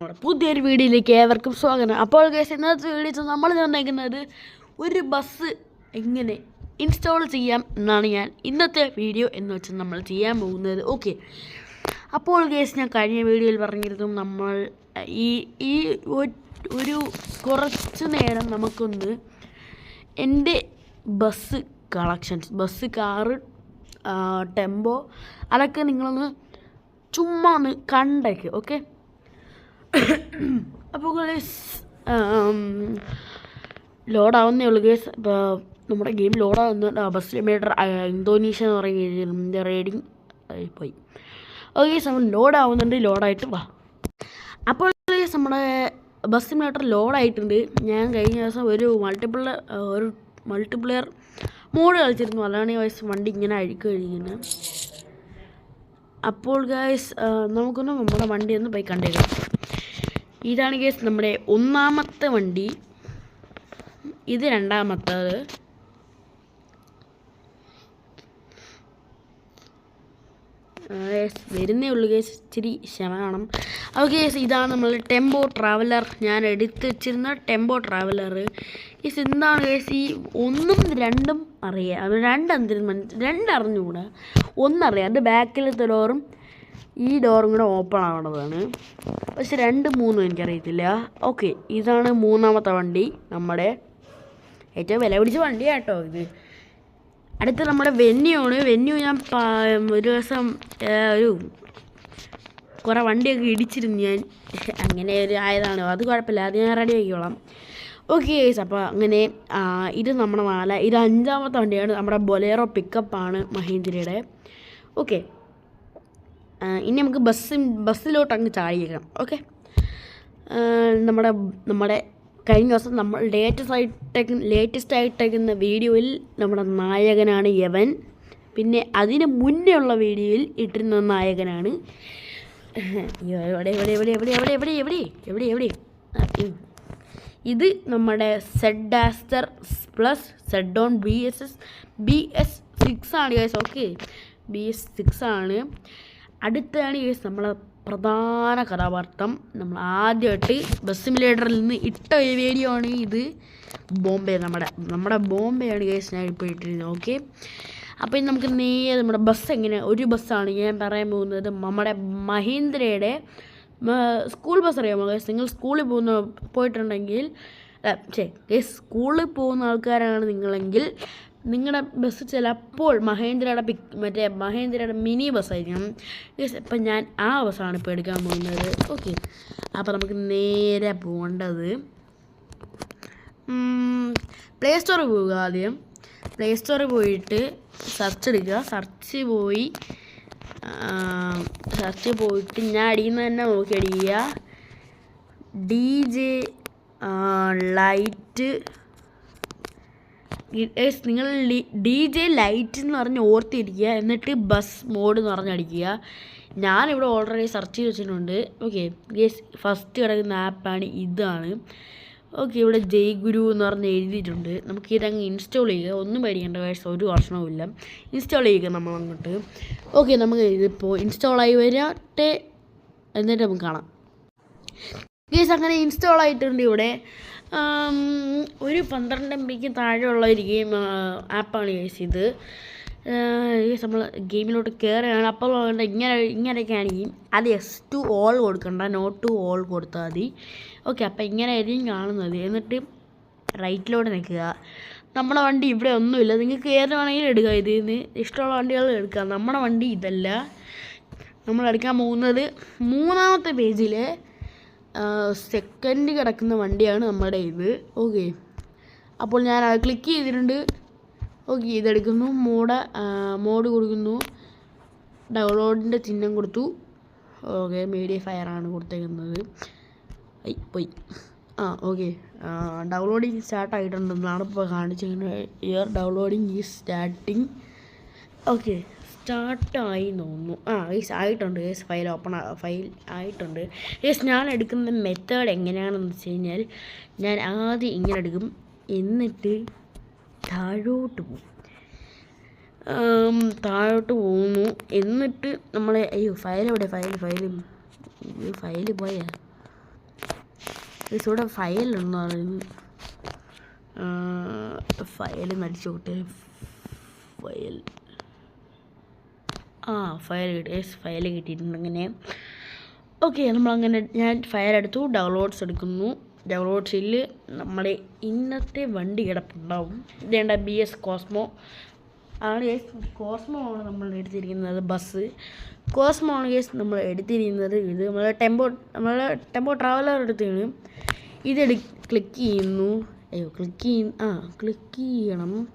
പുതിയൊരു വീഡിയോയിലേക്ക് ഏവർക്കും സ്വാഗതം. അപ്പോൾ കേസ് ഇന്നത്തെ വീഡിയോ നമ്മൾ നിർണയിക്കുന്നത് ഒരു ബസ് എങ്ങനെ ഇൻസ്റ്റാൾ ചെയ്യാം എന്നാണ് ഞാൻ ഇന്നത്തെ വീഡിയോ എന്ന് വെച്ചാൽ നമ്മൾ ചെയ്യാൻ പോകുന്നത്. ഓക്കെ അപ്പോൾ കേസ് ഞാൻ കഴിഞ്ഞ വീഡിയോയിൽ പറഞ്ഞിരുന്നു നമ്മൾ ഈ ഈ ഒരു കുറച്ച് നേരം നമുക്കൊന്ന് എന്റെ bus collections bus car tempo അതൊക്കെ നിങ്ങളൊന്ന് ചുമ്മാ ഒന്ന് കണ്ടേക്ക്. ഓക്കെ അപ്പോൾ ലോഡാവുന്നേ ഉള്ളൂ ഗേസ് ഇപ്പോൾ നമ്മുടെ ഗെയിം ലോഡാവുന്ന ബസ് മീറ്റർ ഇന്തോനേഷ്യ എന്ന് പറയുന്ന റേഡിങ് പോയി ഓക്കെ ഗേസ് നമ്മൾ ലോഡാവുന്നുണ്ട് ലോഡായിട്ട് വാ. അപ്പോൾ ഗേസ് നമ്മുടെ ബസ് സിമുലേറ്റർ ലോഡായിട്ടുണ്ട് ഞാൻ കഴിഞ്ഞ ദിവസം ഒരു മൾട്ടിപ്പിൾ ഒരു മൾട്ടിപ്ലെയർ മോഡ് കളിച്ചിരുന്നു. അതാണ് ഈ വയസ്സ് വണ്ടി ഇങ്ങനെ അഴുക്ക് കഴിക്കുന്നത് അപ്പോൾ ഗായ്സ് നമുക്കൊന്ന് നമ്മുടെ വണ്ടി ഒന്ന് പോയി കണ്ടേക്കാം. ഇതാണ് കേസ് നമ്മുടെ ഒന്നാമത്തെ വണ്ടി. ഇത് രണ്ടാമത്തത്. വരുന്നേ ഉള്ളൂ കേസ് ഇച്ചിരി ക്ഷമ വേണം. അപ്പോൾ കേസ് ഇതാണ് നമ്മൾ ടെമ്പോ ട്രാവലർ. ഞാൻ എടുത്ത് വെച്ചിരുന്ന ടെമ്പോ ട്രാവലർ. കേസ് എന്താണ് കേസ് ഈ ഒന്നും രണ്ടും അറിയാം. രണ്ടെന്തിനും മനസ്സി രണ്ടറിഞ്ഞുകൂടാ. ഒന്നറിയാം. അത് ബാക്കിലത്തെ ഡോറും ഈ ഡോറും കൂടെ ഓപ്പൺ ആവണതാണ്. പക്ഷെ രണ്ട് മൂന്നും എനിക്കറിയത്തില്ല. ഓക്കെ ഇതാണ് മൂന്നാമത്തെ വണ്ടി നമ്മുടെ ഏറ്റവും വില പിടിച്ച വണ്ടിയാണ് കേട്ടോ ഇത്. അടുത്ത നമ്മുടെ വെന്യൂ ആണ് വെന്യൂ ഞാൻ ഒരു ദിവസം ഒരു കുറേ വണ്ടിയൊക്കെ ഇടിച്ചിരുന്നു ഞാൻ. അങ്ങനെ ഒരു ആയതാണ്. അത് കുഴപ്പമില്ല. അത് ഞാൻ റെഡി ആക്കിക്കോളാം. ഓക്കെ ഗൈസ് അപ്പോൾ അങ്ങനെ ഇത് നമ്മുടെ നാല ഇത് അഞ്ചാമത്തെ വണ്ടിയാണ്. നമ്മുടെ ബൊലേറോ പിക്കപ്പാണ് മഹീന്ദ്രയുടെ. ഓക്കെ ഇനി നമുക്ക് ബസ് ബസ്സിലോട്ട് അങ്ങ് ചാടിയേക്കാം ഓക്കെ നമ്മുടെ നമ്മുടെ കഴിഞ്ഞ ദിവസം നമ്മൾ ലേറ്റസ്റ്റ് ആയിട്ടേക്ക് ലേറ്റസ്റ്റ് ആയിട്ടേക്കുന്ന വീഡിയോയിൽ നമ്മുടെ നായകനാണ് യവൻ. പിന്നെ അതിന് മുന്നേ ഉള്ള വീഡിയോയിൽ ഇട്ടിരുന്ന നായകനാണ് എവിടെ എവിടെ എവിടെ എവിടെ എവിടെ എവിടെ എവിടെ എവിടെ എവിടെ? ഇത്. നമ്മുടെ Z Aster plus Z on B S S B S six ആണ് ഓക്കെ ബി എസ് സിക്സ് ആണ്. അടുത്താണ് ഈ നമ്മളെ പ്രധാന കഥാപാത്രം. നമ്മൾ ആദ്യമായിട്ട് ബസ് സിമുലേറ്ററിൽ നിന്ന് ഇട്ട ഒരു വീഡിയോ ആണ് ഇത്. ബോംബെ നമ്മുടെ നമ്മുടെ ബോംബെയാണ് കേസ് ഞാൻ ഇപ്പോൾ ഇട്ടിരുന്നത് ഓക്കെ അപ്പോൾ ഇനി നമുക്ക് നേരെ നമ്മുടെ ബസ് എങ്ങനെ ഒരു ബസ്സാണ് ഞാൻ പറയാൻ പോകുന്നത്. നമ്മുടെ മഹീന്ദ്രയുടെ സ്കൂൾ ബസ് അറിയാമോ? കേസ് നിങ്ങൾ സ്കൂളിൽ പോകുന്ന പോയിട്ടുണ്ടെങ്കിൽ ചേ സ്കൂളിൽ പോകുന്ന ആൾക്കാരാണ് നിങ്ങളെങ്കിൽ നിങ്ങളുടെ ബസ് ചിലപ്പോൾ മഹേന്ദ്രയുടെ പിക് മറ്റേ മഹേന്ദ്രയുടെ മിനി ബസ്സായിരിക്കണം ഇപ്പം ഞാൻ ആ ബസ്സാണ് ഇപ്പോൾ എടുക്കാൻ പോകുന്നത്. ഓക്കെ അപ്പോൾ നമുക്ക് നേരെ പോകേണ്ടത് പ്ലേ സ്റ്റോറിൽ പോവുക ആദ്യം. പ്ലേ സ്റ്റോറിൽ പോയിട്ട് സെർച്ച് എടുക്കുക. സെർച്ച് പോയി സെർച്ച് പോയിട്ട് ഞാൻ അടിക്കുന്നത് തന്നെ നോക്കി അടിക്കുക. ഡി ജെ ലൈറ്റ് നിങ്ങൾ ഡി ജെ ലൈറ്റ് എന്ന് പറഞ്ഞ് ഓർത്തിരിക്കുക. എന്നിട്ട് ബസ് മോഡ് എന്ന് പറഞ്ഞടിക്കുക ഞാനിവിടെ ഓൾറെഡി സെർച്ച് ചെയ്ത് വെച്ചിട്ടുണ്ട്. ഓക്കെ ഗേസ് ഫസ്റ്റ് കിടക്കുന്ന ആപ്പാണ് ഇതാണ്. ഓക്കെ ഇവിടെ ജയ് ഗുരു എന്ന് പറഞ്ഞ് എഴുതിയിട്ടുണ്ട്. നമുക്ക് ഇതങ്ങ് ഇൻസ്റ്റാൾ ചെയ്യുക. ഒന്നും പേടിക്കേണ്ട കാര്യം ഒരു വർഷവുമില്ല ഇൻസ്റ്റാൾ ചെയ്യുക നമ്മൾ അങ്ങോട്ട്. ഓക്കെ നമുക്ക് ഇതിപ്പോൾ ഇൻസ്റ്റാൾ ആയി വരട്ടെ. എന്നിട്ട് നമുക്ക് കാണാം. ഗേസ് അങ്ങനെ ഇൻസ്റ്റാൾ ആയിട്ടുണ്ട് ഇവിടെ. ഒരു പന്ത്രണ്ട് എം ബിക്ക് താഴെയുള്ള ഒരു ഗെയിം ആപ്പാണ് യൂസ് ഇത്. നമ്മൾ ഗെയിമിലോട്ട് കയറുകയാണ് അപ്പോൾ ഇങ്ങനെ ഇങ്ങനെയൊക്കെയാണ് ഗെയിം അത് എസ് ടു ഓൾ കൊടുക്കണ്ട. നോട്ട് ടു ഓൾ കൊടുത്താൽ മതി. ഓക്കെ അപ്പോൾ ഇങ്ങനെ ആയിരിക്കും കാണുന്നത്. എന്നിട്ട് റൈറ്റിലോട്ട് നിൽക്കുക. നമ്മുടെ വണ്ടി ഇവിടെ ഒന്നുമില്ല. നിങ്ങൾക്ക് ഏത് എടുക്കുക ഇതിൽ നിന്ന് ഇഷ്ടമുള്ള വണ്ടികൾ എടുക്കുക നമ്മുടെ വണ്ടി ഇതല്ല. നമ്മൾ എടുക്കാൻ പോകുന്നത് മൂന്നാമത്തെ പേജിൽ സെക്കൻഡ് കിടക്കുന്ന വണ്ടിയാണ് നമ്മുടെ ഇത്. ഓക്കെ അപ്പോൾ ഞാൻ അത് ക്ലിക്ക് ചെയ്തിട്ടുണ്ട്. ഓക്കെ ഇതെടുക്കുന്നു. മോഡ് മോഡ് കൊടുക്കുന്നു. ഡൗൺലോഡിന്റെ ചിഹ്നം കൊടുത്തു. ഓക്കെ മീഡിയ ഫയറാണ് കൊടുത്തേക്കുന്നത്. ഐ പോയി. ആ ഓക്കെ ഡൗൺലോഡിങ് സ്റ്റാർട്ട് ആയിട്ടുണ്ടെന്നാണ് ഇപ്പോൾ കാണിച്ചിരിക്കുന്നത്. Here downloading is starting okay സ്റ്റാർട്ടായി തോന്നുന്നു. ആ ഗൈസ് ആയിട്ടുണ്ട്. ഗൈസ് ഫയൽ ഓപ്പൺ ഫയൽ ആയിട്ടുണ്ട്. ഗൈസ് ഞാൻ എടുക്കുന്ന മെത്തേഡ് എങ്ങനെയാണെന്ന് വെച്ച് കഴിഞ്ഞാൽ ഞാൻ ആദ്യം ഇങ്ങനെ എടുക്കും. എന്നിട്ട് താഴോട്ട് പോകും. താഴോട്ട് പോകുന്നു. എന്നിട്ട് നമ്മളെ അയ്യോ ഫയൽ എവിടെ? ഫയൽ ഫയൽ ഫയൽ പോയാ? ഇവിടെ ഫയലുണ്ടെന്ന് പറയുന്നു ഫയൽ മരിച്ചോട്ടെ. ഫയൽ ആ ഫയൽ കിട്ടി ഫയൽ കിട്ടിയിട്ടുണ്ട് അങ്ങനെ ഓക്കെ നമ്മളങ്ങനെ ഞാൻ ഫയൽ എടുത്തു ഡൗൺലോഡ്സ് എടുക്കുന്നു. ഡൗൺലോഡ്സിൽ നമ്മുടെ ഇന്നത്തെ വണ്ടി കിടപ്പുണ്ടാവും. ഇതേണ്ട ബി എസ് കോസ്മോ ആണ് കേസ് കോസ്മോ ആണ് നമ്മൾ എടുത്തിരിക്കുന്നത് ബസ് കോസ്മോ ആണ് കേസ് നമ്മൾ എടുത്തിരിക്കുന്നത് ഇത്. നമ്മൾ ടെമ്പോ നമ്മൾ ടെമ്പോ ട്രാവലർ എടുത്തിരുന്നു. ഇതെടു ക്ലിക്ക് ചെയ്യുന്നു. അയ്യോ ക്ലിക്ക് ചെയ്യുന്ന ആ ക്ലിക്ക് ചെയ്യണം.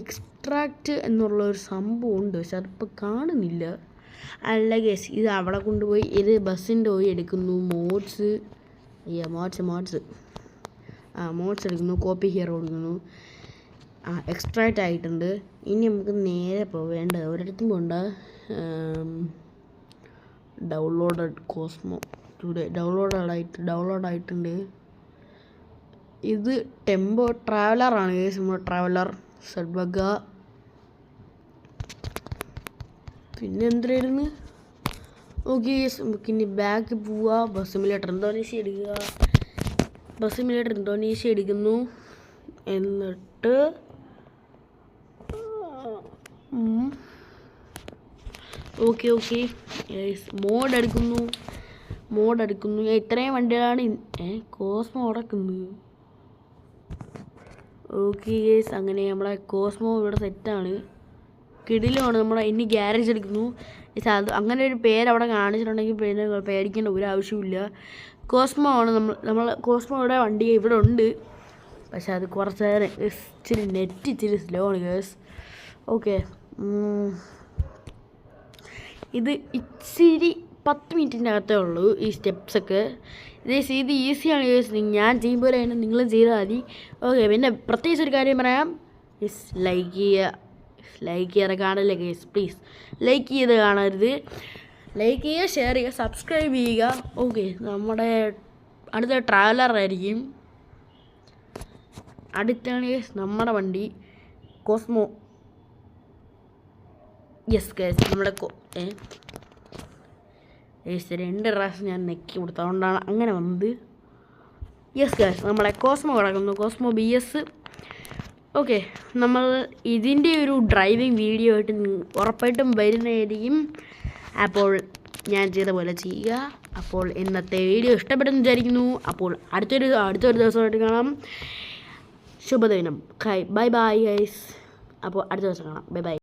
എക്സ്ട്രാക്റ്റ് എന്നുള്ള ഒരു സംഭവം ഉണ്ട് പക്ഷെ അതിപ്പോൾ കാണുന്നില്ല. അല്ല ഗസ് ഇത് അവിടെ കൊണ്ടുപോയി ഇത് ബസ്സിന്റെ പോയി എടുക്കുന്നു. മോഡ്സ്. അയ്യ മോഡ്സ് മോഡ്സ്. ആ മോഡ്സ് എടുക്കുന്നു. കോപ്പി ഹിയർ കൊടുക്കുന്നു. ആ എക്സ്ട്രാക്റ്റ് ആയിട്ടുണ്ട്. ഇനി നമുക്ക് നേരെ പോവേണ്ട ഒരിടത്തും പോണ്ട. ഡൗൺലോഡ് കോസ്മോ ടുഡേ ഡൗൺലോഡ് ആയിട്ട് ഡൗൺലോഡ് ആയിട്ടുണ്ട്. ഇത് ടെമ്പോ ട്രാവലറാണ് നമ്മുടെ ട്രാവലർ സഡ്ബഗ പിന്നെ എന്തായിരുന്നു ഓക്കെ നമുക്ക് ഇനി ബാക്ക് പോവുക ബസ് സിമുലേറ്റർ ഇന്തോനേഷ്യ എടുക്കുക. ബസ് സിമുലേറ്റർ ഇന്തോനേഷ്യ എടുക്കുന്നു. എന്നിട്ട് ഓക്കെ ഓക്കെ മോഡ് എടുക്കുന്നു. മോഡ് എടുക്കുന്നു. ഇത്രയും വണ്ടികളാണ് കോസ് മോഡ് അടക്കുന്നത് ഓക്കെ ഗേസ് അങ്ങനെ നമ്മളെ കോസ്മോ ഇവിടെ സെറ്റാണ് കിടിലുമാണ് നമ്മളെ. ഇനി ഗ്യാരേജ് എടുക്കുന്നു. അങ്ങനെ ഒരു പേര് അവിടെ കാണിച്ചിട്ടുണ്ടെങ്കിൽ പിന്നെ പേടിക്കേണ്ട ഒരു ആവശ്യമില്ല കോസ്മോ ആണ് നമ്മൾ നമ്മൾ കോസ്മോയുടെ വണ്ടി ഇവിടെ ഉണ്ട്. പക്ഷെ അത് കുറച്ച് നേരം ഇച്ചിരി നെറ്റ് ഇച്ചിരി സ്ലോ ആണ് ഗേസ് ഓക്കെ ഇത് ഇച്ചിരി പത്ത് മിനിറ്റിന്റെ അകത്തേ ഉള്ളൂ ഈ സ്റ്റെപ്സൊക്കെ. ഇത് ഇത് ഈസിയാണ് യൂസ് ഞാൻ ചെയ്യുമ്പോൾ തന്നെ നിങ്ങളും ചെയ്താൽ മതി. ഓക്കെ പിന്നെ പ്രത്യേകിച്ച് ഒരു കാര്യം പറയാം. യെസ് ലൈക്ക് ചെയ്യുക. ലൈക്ക് ചെയ്യാതെ കാണില്ല ഗേസ് പ്ലീസ് ലൈക്ക് ചെയ്ത് കാണരുത്. ലൈക്ക് ചെയ്യുക ഷെയർ ചെയ്യുക സബ്സ്ക്രൈബ് ചെയ്യുക. ഓക്കെ നമ്മുടെ അടുത്ത ട്രാവലർ ആയിരിക്കും. അടുത്താണ് നമ്മുടെ വണ്ടി. കോസ്മോ യെസ് കേസ് നമ്മുടെ കോ ഏ രണ്ട് പ്രാവശ്യം ഞാൻ നെക്കി കൊടുത്തു. അതുകൊണ്ടാണ് അങ്ങനെ വന്നത്. യെസ് ഗാസ് നമ്മളെ കോസ്മോ കിടക്കുന്നു. കോസ്മോ ബി എസ് ഓക്കെ നമ്മൾ ഇതിന്റെ ഒരു ഡ്രൈവിംഗ് വീഡിയോ ആയിട്ട് ഉറപ്പായിട്ടും വരുന്നതായിരിക്കും. അപ്പോൾ ഞാൻ ചെയ്ത പോലെ ചെയ്യുക. അപ്പോൾ ഇന്നത്തെ വീഡിയോ ഇഷ്ടപ്പെട്ടെന്ന് വിചാരിക്കുന്നു. അപ്പോൾ അടുത്തൊരു അടുത്തൊരു ദിവസമായിട്ട് കാണാം. ശുഭദിനം. ബൈ ബൈ ഗൈസ് അപ്പോൾ അടുത്ത ദിവസം കാണാം. Bye bye